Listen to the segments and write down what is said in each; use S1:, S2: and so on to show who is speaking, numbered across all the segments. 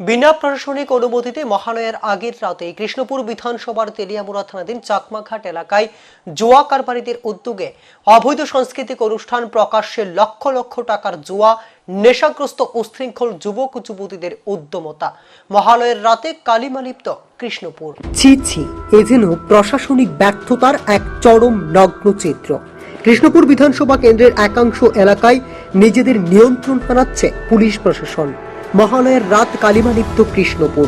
S1: বিনা প্রশাসনিক অনুমতিতে মহালয়ার আগের রাতে কৃষ্ণপুর বিধানসভার তেলিয়ামুড়া থানাধীন চাকমাঘাট এলাকায় জুয়া কারবারিদের উদ্যোগে অবৈধ সাংস্কৃতিক অনুষ্ঠান প্রকাশ্যে লক্ষ লক্ষ টাকার জুয়া, নেশাগ্রস্ত উশৃঙ্খল যুবক যুবতীদের উদ্যমতা। মহালয়ের রাতে কালিমালিপ্ত কৃষ্ণপুর। ছি ছি, এ যেন প্রশাসনিক ব্যর্থতার এক চরম নগ্ন চিত্র। কৃষ্ণপুর বিধানসভা কেন্দ্রের একাংশ এলাকায় নিজেদের নিয়ন্ত্রণ হারাচ্ছে পুলিশ প্রশাসন। মহালয়ের রাত কালিমালিপ্ত কৃষ্ণপুর।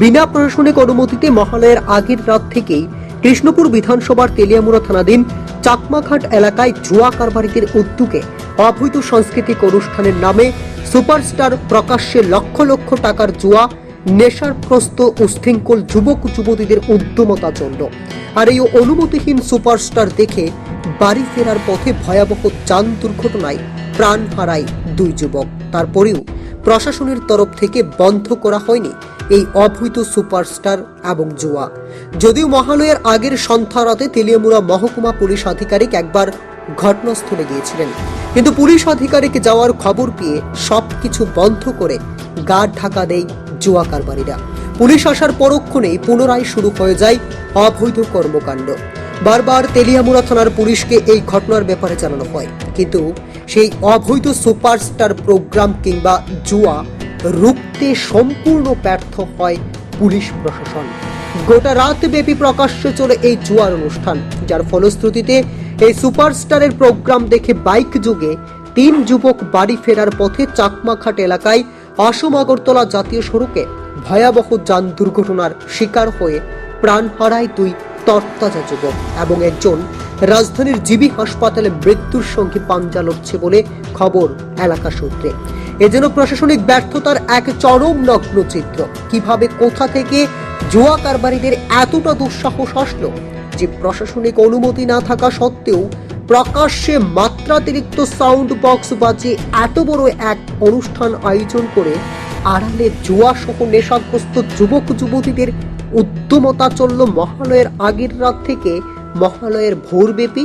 S1: বিনা প্রশাসনিক অনুমতিতে মহালয়ের আগের রাত থেকেই কৃষ্ণপুর বিধানসভার তেলিয়ামুড়া থানাধীন চাকমাঘাট এলাকায় জুয়া কারবারিদের উদ্যোগে অবৈধ সাংস্কৃতিক অনুষ্ঠানের নামে সুপারস্টার প্রকাশ্যে লক্ষ লক্ষ টাকার জুয়া, নেশারগ্রস্ত উশৃঙ্খল যুবক যুবতীদের উদ্যমতা চলল আর এই অনুমতিহীন সুপারস্টার দেখে বাড়ি ফেরার পথে ভয়াবহ যান দুর্ঘটনায় প্রাণ হারায় দুই যুবক। তারপরেও প্রশাসনের তরফ থেকে বন্ধ করা হয়নি এই অবৈধ সুপারস্টার এবং জুয়া। যদিও মহালয়ের আগের সন্ধ্যা রাতে তেলিয়ামুড়া মহকুমা পুলিশ আধিকারিক একবার ঘটনাস্থলে গিয়েছিলেন। কিন্তু পুলিশ আধিকারিক যাওয়ার খবর পেয়ে সবকিছু বন্ধ করে গা ঢাকা দেয় জুয়া কারবারিরা। পুলিশ আসার পরক্ষণেই পুনরায় শুরু হয়ে যায় অবৈধ কর্মকাণ্ড। বারবার তেলিয়ামুড়া থানার পুলিশকে এই ঘটনার ব্যাপারে জানানো হয়। কিন্তু সেই অবৈধ সুপারস্টার প্রোগ্রাম কিংবা জুয়া রুখতে সম্পূর্ণ ব্যর্থ হয় পুলিশ প্রশাসন। গোটা রাত ব্যাপী প্রকাশ্যে চলে এই জুয়ার অনুষ্ঠান, যার ফলশ্রুতিতে এই সুপারস্টারের প্রোগ্রাম দেখে বাইক যুগে তিন যুবক বাড়ি ফেরার পথে চাকমাঘাট এলাকায় অসম আগরতলা জাতীয় সড়কে ভয়াবহ যান দুর্ঘটনার শিকার হয়ে প্রাণ হারায় দুই তরতাজা এবং একজন রাজধানীর জিবি হাসপাতালে মৃত্যুর সঙ্গে পাঞ্জা লড়ছে বলে খবর এলাকা সূত্রে। এজন্য প্রশাসনিক ব্যর্থতার এক চরম নগ্ন চিত্র। কীভাবে, কোথা থেকে জুয়া কারবারিদের এতটা দুঃসাহস যে প্রশাসনিক অনুমতি না থাকা সত্ত্বেও প্রকাশ্যে মাত্রাতিরিক্ত সাউন্ড বক্স বাজিয়ে এত বড় এক অনুষ্ঠান আয়োজন করে আড়ালে জুয়া সহ নেশাগ্রস্ত যুবক যুবতীদের উদ্যমতা চলল মহালয়ের আগের রাত থেকে মহালয়ের ভোরব্যাপী।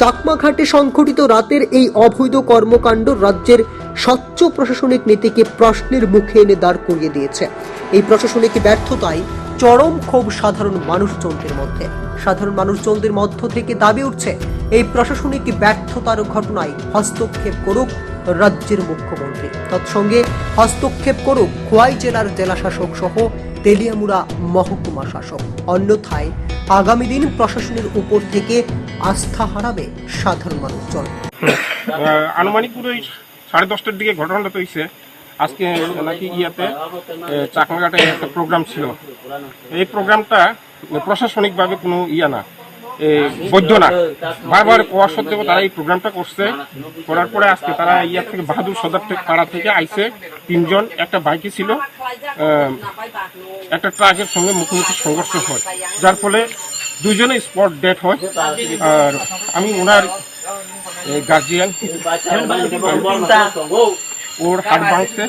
S1: চাকমাঘাটে সংঘটিত রাতের এই অবৈধ কর্মকাণ্ড রাজ্যের স্বচ্ছ প্রশাসনিক নীতিকে প্রশ্নের মুখে এনে দাঁড় করিয়ে দিয়েছে। এই প্রশাসনিক ব্যর্থতায় চরম ক্ষোভ সাধারণ মানুষজনদের মধ্যে। সাধারণ মানুষজনদের মধ্য থেকে দাবি উঠছে, এই প্রশাসনিক ব্যর্থতার ঘটনায় হস্তক্ষেপ করুক রাজ্যের মুখ্যমন্ত্রী। তৎসঙ্গে হস্তক্ষেপ করুক খোয়াই জেলার জেলাশাসক সহ তেলিয়ামুড়া মহকুমা শাসক। অন্যথায় আগামী দিন প্রশাসনের উপর থেকে আস্থা হারাবে সাধারণ মানুষজন।
S2: আনুমানিক ওই সাড়ে দশটার দিকে ঘটনাটা তো হয়েছে আজকে নাকি ইয়াতে চাকমাঘাটে একটা প্রোগ্রাম ছিল। এই প্রোগ্রামটা প্রশাসনিকভাবে কোনো ইয়া না। না। বারবার কোয়া সত্ত্বেও তারা এই প্রোগ্রামটা করছে। করার পরে আজকে তারা ইয়া থেকে বাহাদুর সদর থেকে পাড়া থেকে আইসে তিনজন একটা বাইকে ছিল একটা ট্রাকের সঙ্গে মুখোমুখি সংঘর্ষ হয়। যার ফলে দুইজনে স্পট ডেথ হয়। আর আমি ওনার গার্জিয়ান ওর হাট ভাঙছে।